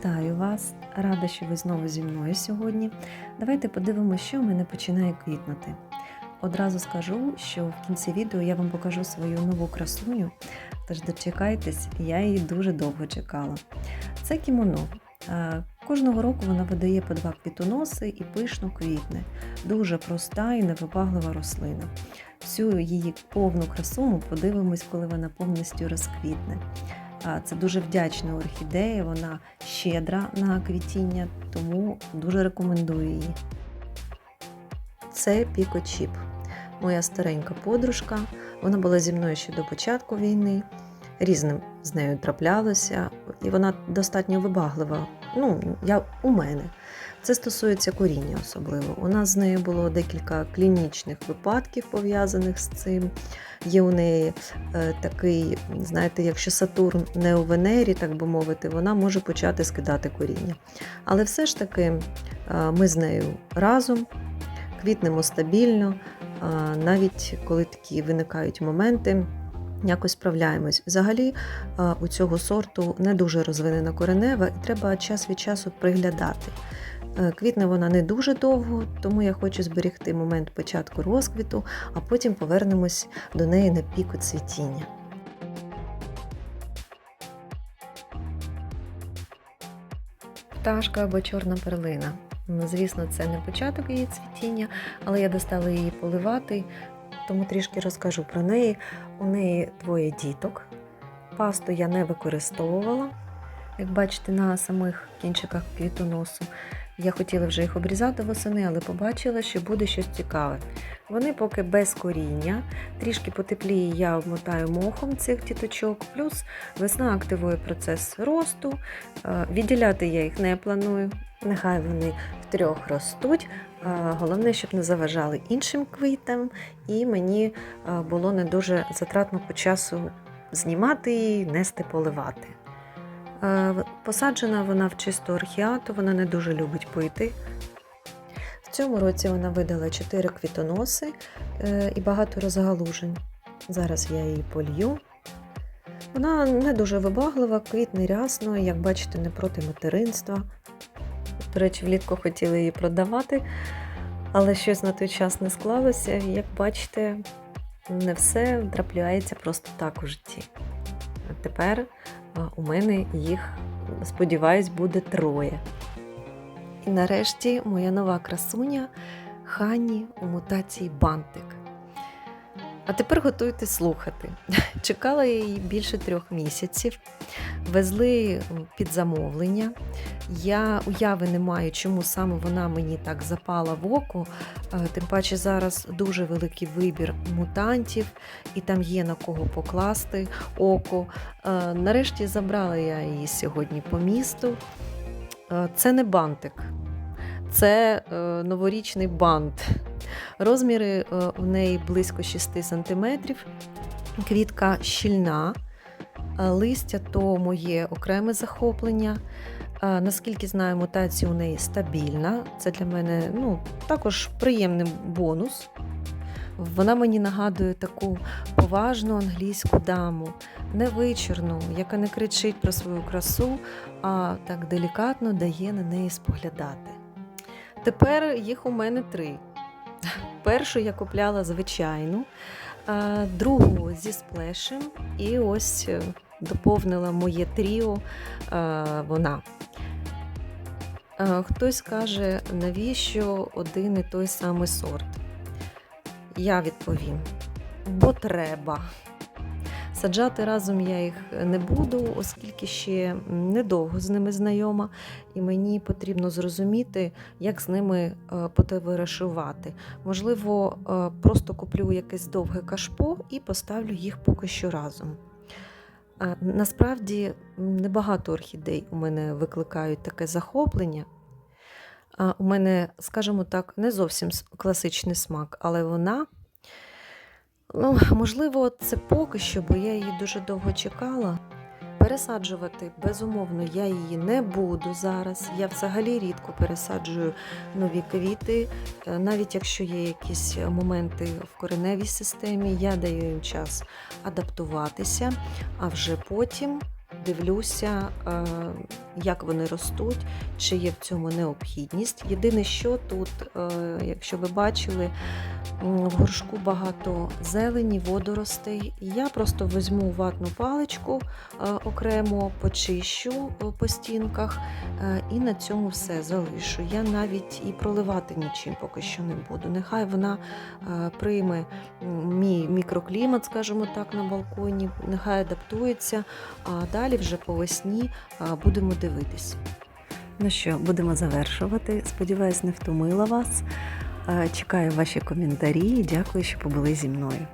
Вітаю вас! Рада, що ви знову зі мною сьогодні. Давайте подивимося, що в мене починає квітнути. Одразу скажу, що в кінці відео я вам покажу свою нову красуню. Тож дочекайтесь, я її дуже довго чекала. Це кімоно. Е, Кожного року вона видає по два квітоноси і пишно квітне. Дуже проста і невибаглива рослина. Всю її повну красу ми подивимось, коли вона повністю розквітне. Це дуже вдячна орхідея, вона щедра на квітіння, тому дуже рекомендую її. Це пікочіп, моя старенька подружка. Вона була зі мною ще до початку війни. Різним з нею траплялося, і вона достатньо вибаглива. Ну, я у мене. Це стосується коріння особливо. У нас з нею було декілька клінічних випадків пов'язаних з цим. Є у неї е, такий, знаєте, якщо Сатурн не у Венері, так би мовити, вона може почати скидати коріння. Але все ж таки е, ми з нею разом квітнемо стабільно, е, навіть коли такі виникають моменти. Якось справляємось. Взагалі е, у цього сорту не дуже розвинена коренева, і треба час від часу приглядати. Е, Квітне вона не дуже довго, тому я хочу зберегти момент початку розквіту, а потім повернемось до неї на піку цвітіння. Пташка або чорна перлина. Ну, Звісно, це не початок її цвітіння, але я достала її поливати, тому трішки розкажу про неї. У неї двоє діток. Пасту я не використовувала. Як бачите, на самих кінчиках квітоносу я хотіла вже їх обрізати восени, але побачила, що буде щось цікаве. Вони поки без коріння, трішки потепліє, я обмотаю мохом цих діточок, плюс весна активує процес росту. Е, Відділяти я їх не планую. Нехай вони втрьох ростуть. Е, Головне, щоб не заважали іншим квітам, і мені е, було не дуже затратно по часу знімати її, нести поливати. Е, Посаджена вона в чисту орхіату, вона не дуже любить пити. В цьому році вона видала 4 квітоноси е, і багато розгалужень. Зараз я її полью. Вона не дуже вибаглива, квітне рясно, як бачите, не проти материнства. До речі, влітку хотіли її продавати, але щось на той час не склалося. Як бачите, не все трапляється просто так у житті. А тепер у мене їх, сподіваюсь, буде троє. І нарешті моя нова красуня Хані у мутації Бантик. А тепер готуйте слухати. Чекала її більше трьох місяців, везли під замовлення. Я уяви не маю, чому саме вона мені так запала в око. Е, Тим паче зараз дуже великий вибір мутантів, і там є на кого покласти око. Е, Нарешті забрала я її сьогодні по місту. Е, Це не бантик, це е, новорічний бант. Розміри е, у неї близько 6 см. Квітка щільна, е, листя то моє окреме захоплення. Наскільки знаю, мутація у неї стабільна. Це для мене ну, також приємний бонус. Вона мені нагадує таку поважну англійську даму, невичерну, яка не кричить про свою красу, а так делікатно дає на неї споглядати. Тепер їх у мене три. Першу я купляла звичайну, другу зі сплешем, і ось е, доповнила моє тріо вона. Хтось каже, навіщо один і той самий сорт? Я відповім, бо треба. Саджати разом я їх не буду, оскільки ще недовго з ними знайома, і мені потрібно зрозуміти, як з ними е, потоваришувати. Можливо, е, просто куплю якесь довге кашпо і поставлю їх поки що разом. Насправді небагато орхідей у мене викликають таке захоплення. У мене, скажімо так, не зовсім класичний смак, але вона. Ну, можливо, це поки що, бо я її дуже довго чекала. Пересаджувати, безумовно, я її не буду зараз. Я взагалі рідко пересаджую нові квіти. Е, Навіть якщо є якісь моменти в кореневій системі, я даю їм час адаптуватися, а вже потім дивлюся, е, як вони ростуть, чи є в цьому необхідність. Єдине, що тут, е, якщо ви бачили, в горшку багато зелені, водоростей. Я просто візьму ватну паличку е, окремо, почищу по стінках і на цьому все залишу. Я навіть і проливати нічим поки що не буду. Нехай вона прийме мій мікроклімат, скажімо так, на балконі, нехай адаптується, а далі вже по весні будемо дивитись. Ну що, будемо завершувати. Сподіваюсь, не втомила вас. Чекаю ваші коментарі дякую, що побули зі мною.